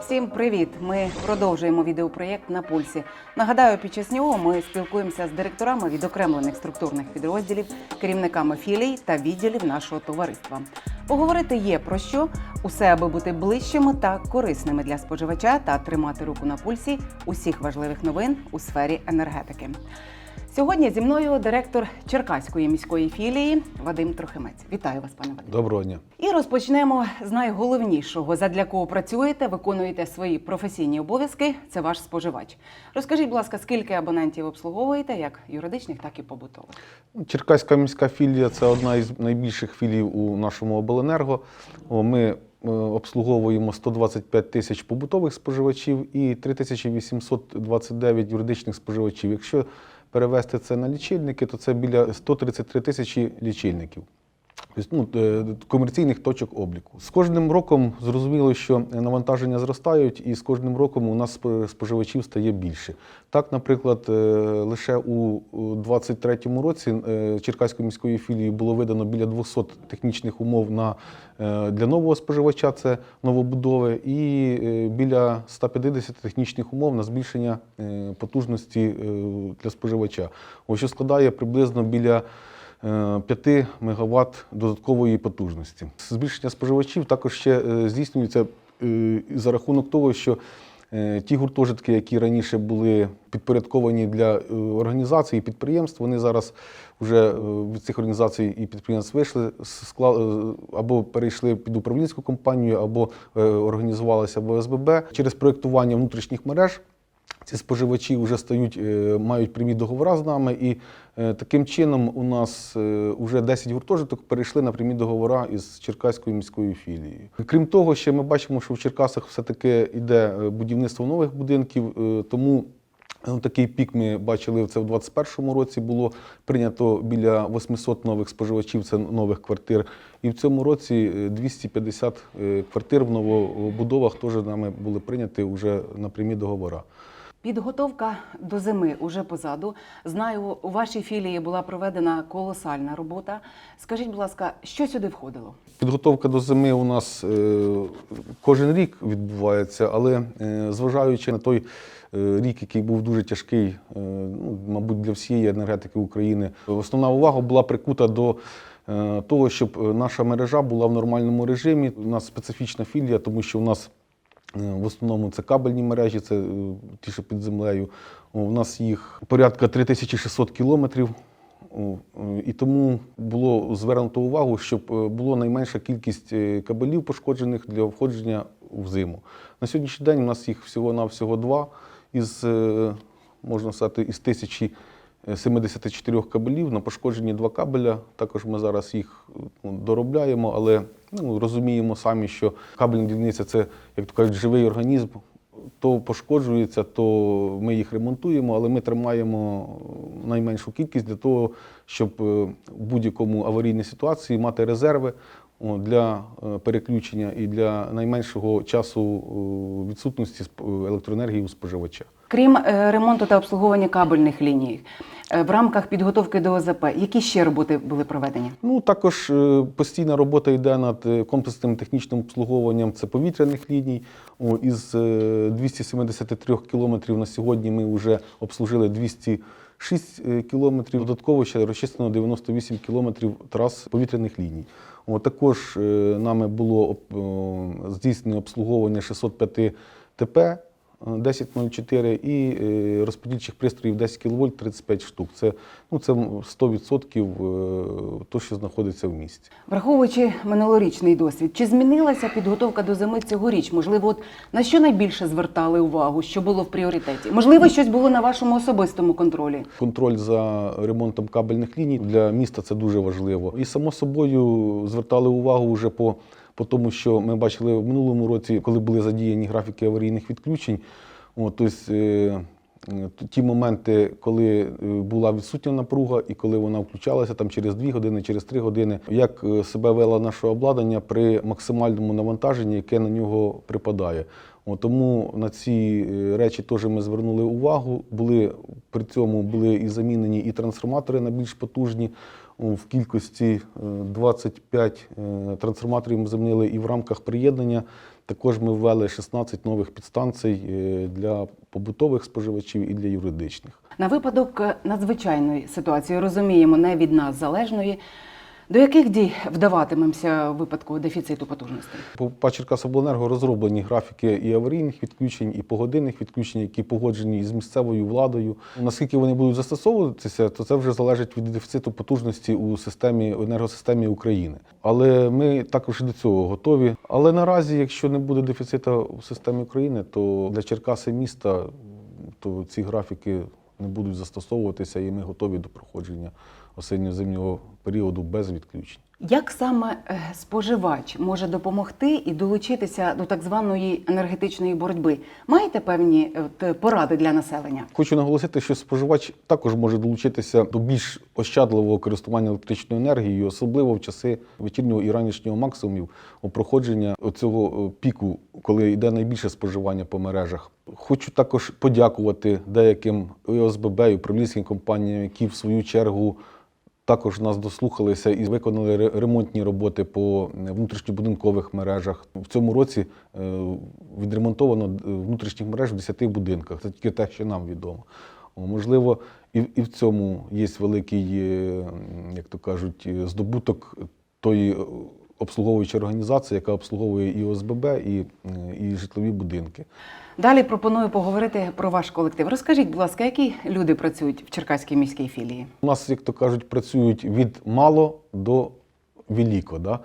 Всім привіт! Ми продовжуємо відеопроєкт на пульсі. Нагадаю, під час нього ми спілкуємося з директорами відокремлених структурних підрозділів, керівниками філій та відділів нашого товариства. Поговорити є про що усе, аби бути ближчими та корисними для споживача та тримати руку на пульсі усіх важливих новин у сфері енергетики. Сьогодні зі мною директор Черкаської міської філії Вадим Трохимець. Вітаю вас, пане Вадим. Доброго дня. І розпочнемо з найголовнішого, задля кого працюєте, виконуєте свої професійні обов'язки. Це ваш споживач. Розкажіть, будь ласка, скільки абонентів обслуговуєте, як юридичних, так і побутових? Черкаська міська філія це одна із найбільших філій у нашому обленерго. Ми е, обслуговуємо 125 тисяч побутових споживачів і 3829 юридичних споживачів. Якщо перевести це на лічильники, то це біля 133 тисячі лічильників. Тобто, ну, е, комерційних точок обліку. З кожним роком зрозуміло, що навантаження зростають, і з кожним роком у нас споживачів стає більше. Так, наприклад, е, лише у 2023 році е, Черкаської міської філії було видано біля 200 технічних умов на, для нового споживача, це новобудови, і біля 150 технічних умов на збільшення потужності для споживача, ось що складає приблизно біля 5 МВт додаткової потужності. Збільшення споживачів також ще е, здійснюється е, за рахунок того, що е, ті гуртожитки, які раніше були підпорядковані для е, організацій і підприємств, вони зараз вже е, від цих організацій і підприємств вийшли е, або перейшли під управлінську компанію, або е, організувалися в ОСББ через проєктування внутрішніх мереж. Ці споживачі вже стають, е, мають прямі договори з нами, і е, таким чином у нас е, вже 10 гуртожиток перейшли на прямі договори із Черкаською міською філією. Крім того, ще ми бачимо, що в Черкасах все-таки йде е, будівництво нових будинків, е, тому Ну, такий пік ми бачили це в 2021 році. Було прийнято біля 800 нових споживачів, це нових квартир. І в цьому році е, 250 е, квартир в новобудовах теж нами були прийняті вже на прямі договори. Підготовка до зими уже позаду. Знаю, у вашій філії була проведена колосальна робота. Скажіть, будь ласка, що сюди входило? Підготовка до зими у нас е, кожен рік відбувається, але е, зважаючи на той е, рік, який був дуже тяжкий, ну, мабуть, для всієї енергетики України, основна увага була прикута до того, щоб наша мережа була в нормальному режимі. У нас специфічна філія, тому що у нас В основному це кабельні мережі, це е, ті, що під землею. У нас їх порядка 3600 кілометрів. Е, І тому було звернуто увагу, щоб е, було найменша кількість е, кабелів пошкоджених для входження в зиму. На сьогоднішній день у нас їх всього-навсього два із, е, можна сказати, із тисячі 74 кабелів на пошкоджені два кабеля. Також ми зараз їх ну, доробляємо, але ну, розуміємо самі, що кабельна дільниця це, як то кажуть, живий організм. То пошкоджується, то ми їх ремонтуємо, але ми тримаємо найменшу кількість для того, щоб е, в будь-якому аварійній ситуації мати резерви для е, переключення і для найменшого часу е, відсутності сп- електроенергії у споживача. Крім е, ремонту та обслуговування кабельних ліній, е, в рамках підготовки до ОЗП, які ще роботи були проведені? Ну також е, постійна робота йде над е, комплексним технічним обслуговуванням це повітряних ліній. Із е, 273 кілометрів на сьогодні ми вже обслужили 206 е, кілометрів. Додатково ще розчислено 98 кілометрів трас повітряних ліній. Також е, нами було здійснено обслуговування 605 ТП. 1004 і е, розподільчих пристроїв 10 кВт 35 штук. Це, ну, це 100% е, то, що знаходиться в місті. Враховуючи минулорічний досвід, чи змінилася підготовка до зими цьогоріч? Можливо, от на що найбільше звертали увагу, що було в пріоритеті? Можливо, щось було на вашому особистому контролі? Контроль за ремонтом кабельних ліній для міста це дуже важливо. І само собою звертали увагу вже по, по тому, що ми бачили в минулому році, коли були задіяні графіки аварійних відключень. От, тобто, ті моменти, коли е, була відсутня напруга і коли вона включалася там через 2 години, через 3 години, як себе вело наше обладнання при максимальному навантаженні, яке на нього припадає. От, тому на ці речі теж ми звернули увагу. Були при цьому були і замінені і трансформатори на більш потужні. В кількості е, 25 е, трансформаторів ми замінили і в рамках приєднання також ми ввели 16 нових підстанцій е, для побутових споживачів і для юридичних. На випадок е, надзвичайної ситуації розуміємо, не від нас залежної. До яких дій вдаватимемося в випадку дефіциту потужностей? По «Черкасобленерго» розроблені графіки і аварійних відключень, і погодинних відключень, які погоджені із місцевою владою. Наскільки вони будуть застосовуватися, то це вже залежить від дефіциту потужності у системі енергосистемі України. Але ми також до цього готові. Але наразі, якщо не буде дефіциту у системі України, то для Черкаси міста то ці графіки не будуть застосовуватися, і ми готові до проходження осінньо-зимнього періоду без відключень. Як саме е, споживач може допомогти і долучитися до так званої енергетичної боротьби? Маєте певні е, от, поради для населення? Хочу наголосити, що споживач також може долучитися до більш ощадливого користування електричною енергією, особливо в часи вечірнього і ранішнього максимумів у проходження цього е, піку, коли йде найбільше споживання по мережах. Хочу також подякувати деяким ОСББ, і управлінським компаніям, які в свою чергу також нас дослухалися і виконали ремонтні роботи по внутрішньобудинкових мережах. В цьому році е, відремонтовано е, внутрішніх мереж в 10 будинках. Це тільки те, що нам відомо. Можливо, і, в цьому є великий, е, як то кажуть, здобуток тої обслуговуючої організації, яка обслуговує і ОСББ, і, і житлові будинки. Далі пропоную поговорити про ваш колектив. Розкажіть, будь ласка, які люди працюють в Черкаській міській філії? У нас, як то кажуть, працюють від мало до велико. Да?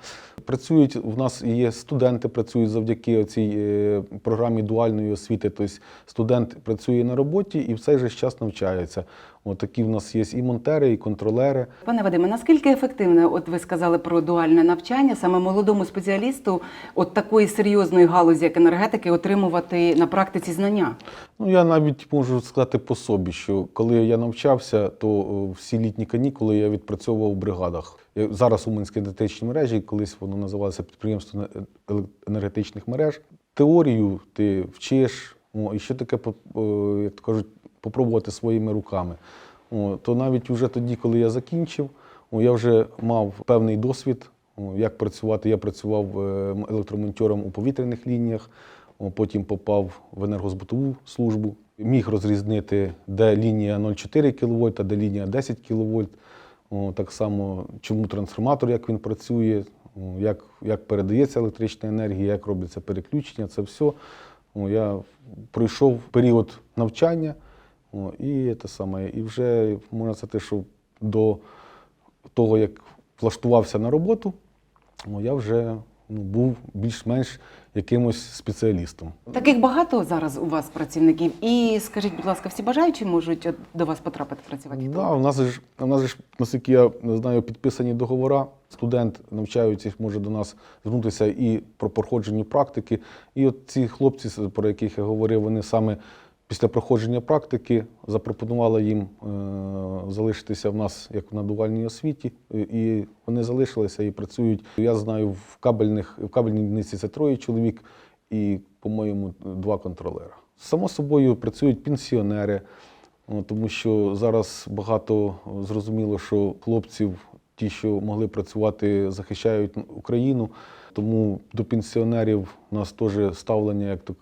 Працюють, в нас є студенти, працюють завдяки цій е, програмі дуальної освіти. Тобто студент працює на роботі і в цей же час навчається. От такі в нас є і монтери, і контролери. Пане Вадиме, наскільки ефективне, от ви сказали про дуальне навчання, саме молодому спеціалісту от такої серйозної галузі, як енергетики, отримувати на практиці знання? Ну, я навіть можу сказати по собі, що коли я навчався, то всі літні канікули я відпрацьовував в бригадах. Я- Зараз Уманські енергетичні мережі, колись воно називалося підприємство е- енергетичних мереж. Теорію ти вчиш, о, і що таке, як то кажуть, попробувати своїми руками. О, то навіть вже тоді, коли я закінчив, о, я вже мав певний досвід, о, як працювати. Я працював е, м- електромонтьором у повітряних лініях, о, потім попав в енергозбутову службу. Міг розрізнити, де лінія 0,4 кВт, а де лінія 10 кВт. Так само, чому трансформатор, як він працює, о, як, як передається електрична енергія, як робляться переключення, це все. О, я пройшов період навчання, о, і те саме, і вже можна сказати, що до того, як влаштувався на роботу, о, я вже ну, був більш-менш якимось спеціалістом. Таких багато зараз у вас працівників. І скажіть, будь ласка, всі бажаючі можуть до вас потрапити працювати? Да, у нас ж, у нас ж, наскільки я знаю, підписані договори. Студент навчаючись, може до нас звернутися і про проходження практики. І от ці хлопці, про яких я говорив, вони саме після проходження практики запропонували їм е, залишитися в нас як на дуальній освіті, і- вони залишилися і працюють. Я знаю, в кабельних в кабельній дільниці це троє чоловік і, по-моєму, два контролера. Само собою працюють пенсіонери. Тому що зараз багато зрозуміло, що хлопців, ті, що могли працювати, захищають Україну. Тому до пенсіонерів у нас теж ставлення, як е,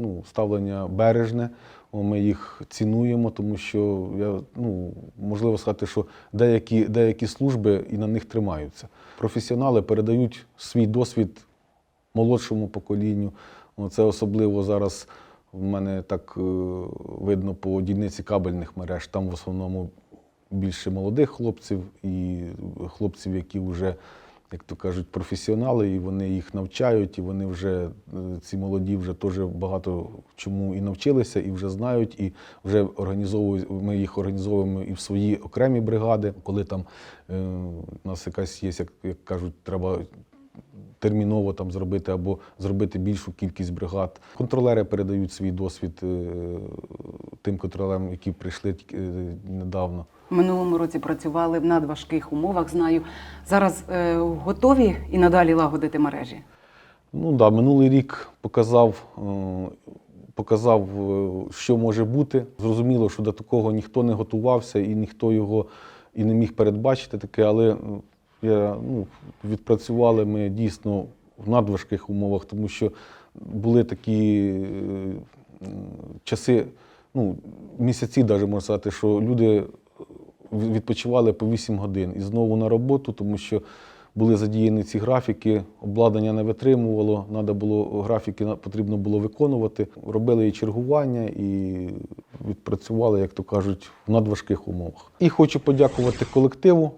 ну, ставлення бережне. Ми їх цінуємо, тому що я ну можливо сказати, що деякі, деякі служби і на них тримаються. Професіонали передають свій досвід молодшому поколінню. Це особливо зараз в мене так е, видно по дільниці кабельних мереж. Там в основному більше молодих хлопців і хлопців, які вже, як то кажуть, професіонали, і вони їх навчають, і вони вже, е, ці молоді вже теж багато чому і навчилися, і вже знають, і вже організовують, ми їх організовуємо і в свої окремі бригади, коли там е, у нас якась є, як, як кажуть, треба терміново там зробити або зробити більшу кількість бригад. Контролери передають свій досвід е, тим контролерам, які прийшли е, недавно. Минулому році працювали в надважких умовах. Знаю. Зараз е, готові і надалі лагодити мережі. Ну да, минулий рік показав, е, показав, що може бути. Зрозуміло, що до такого ніхто не готувався і ніхто його і не міг передбачити таке, але я, ну, відпрацювали ми дійсно в надважких умовах, тому що були такі е, часи, ну, місяці, навіть можна сказати, що люди відпочивали по 8 годин і знову на роботу, тому що були задіяні ці графіки, обладнання не витримувало, треба було графіки потрібно було виконувати. Робили і чергування, і відпрацювали, як то кажуть, в надважких умовах. І хочу подякувати колективу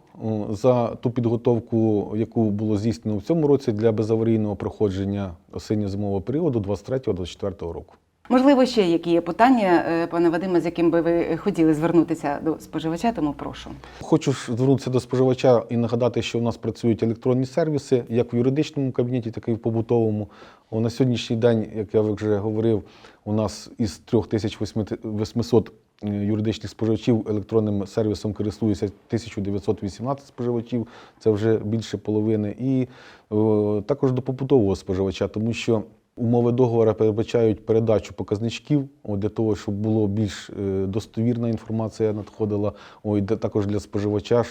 за ту підготовку, яку було здійснено в цьому році для безаварійного проходження осінньо-зимового періоду 23-24 року. Можливо, ще які є питання, е, пане Вадиме, з яким би ви хотіли звернутися до споживача, тому прошу. Хочу звернутися до споживача і нагадати, що у нас працюють електронні сервіси, як в юридичному кабінеті, так і в побутовому. На сьогоднішній день, як я вже говорив, у нас із 3800 е, юридичних споживачів електронним сервісом користуються 1918 споживачів, це вже більше половини. І о, також до побутового споживача, тому що Умови договору передбачають передачу показничків для того, щоб було більш е, достовірна інформація надходила. Ой, де також для споживача,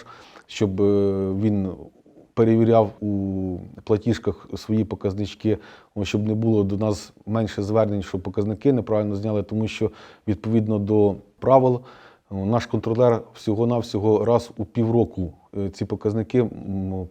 щоб е, він перевіряв у платіжках свої показнички, щоб не було до нас менше звернень, що показники неправильно зняли, тому що відповідно до правил наш контролер всього-навсього раз у півроку е, ці показники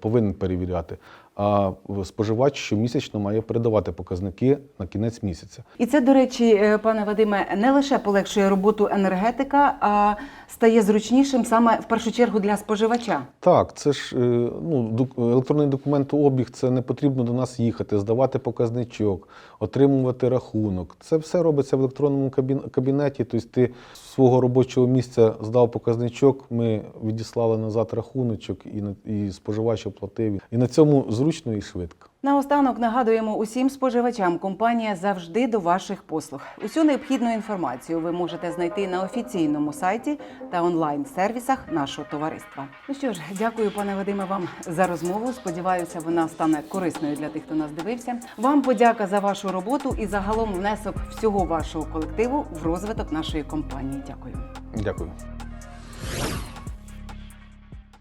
повинен перевіряти. А споживач щомісячно має передавати показники на кінець місяця. І це, до речі, е, пане Вадиме, не лише полегшує роботу енергетика, а стає зручнішим саме в першу чергу для споживача. Так, це ж е, ну, електронний документообіг, це не потрібно до нас їхати, здавати показничок, отримувати рахунок. Це все робиться в електронному кабін- кабінеті. Тобто ти свого робочого місця здав показничок, ми відіслали назад рахуночок і, і споживач оплатив. І на цьому зручно і швидко. Наостанок нагадуємо усім споживачам, компанія завжди до ваших послуг. Усю необхідну інформацію ви можете знайти на офіційному сайті та онлайн-сервісах нашого товариства. Ну що ж, дякую, пане Вадиме, вам за розмову. Сподіваюся, вона стане корисною для тих, хто нас дивився. Вам подяка за вашу роботу і загалом внесок всього вашого колективу в розвиток нашої компанії. Дякую. Дякую.